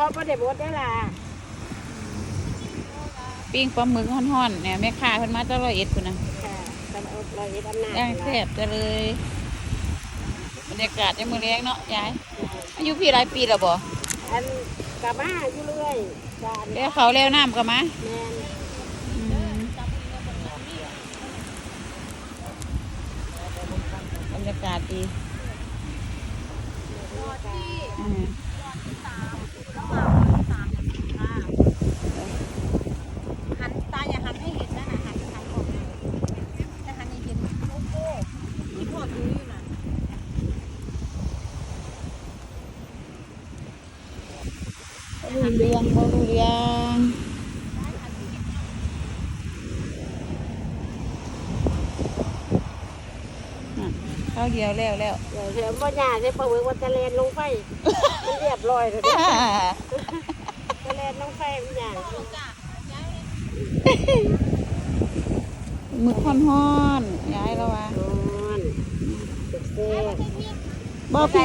เขาไม่ได้บดได้ล่ะปิ้งปลาหมึกห่อนๆเนี่ยแม่ค้าเพิ่นมาตะลอยเอ็ดพุ่นนะค่ะตำเอาร้อยเอ็ดอำนาจย่างแซ่บจะเลยบรรยากาศในมือแรงเนาะยายอายุพี่หลายปีแล้วบ่อันกลับมาอยู่เรื่อยจานแล้วเขาแล้วน้ำก็มาแมนอืมบรรยากาศดีอืม หันตาอย่าหันให้เห็นนะนะหันหันออกจะหันให้เห็นโลโก้ที่พ่อถืออยู่น่ะ รู้เรื่องบ่รู้เรื่องข้าวเดียวแล้วแล้วเดี๋ยวเดี๋ยวบ่ยาใช่ปะเวิร์กว่าจะแลนลงไฟมันเรียบร้อยเลยจะแลนลงไฟมันอย่าหมึกฮ้อนๆย้ายแล้ววะนอนเซ่บ่พี่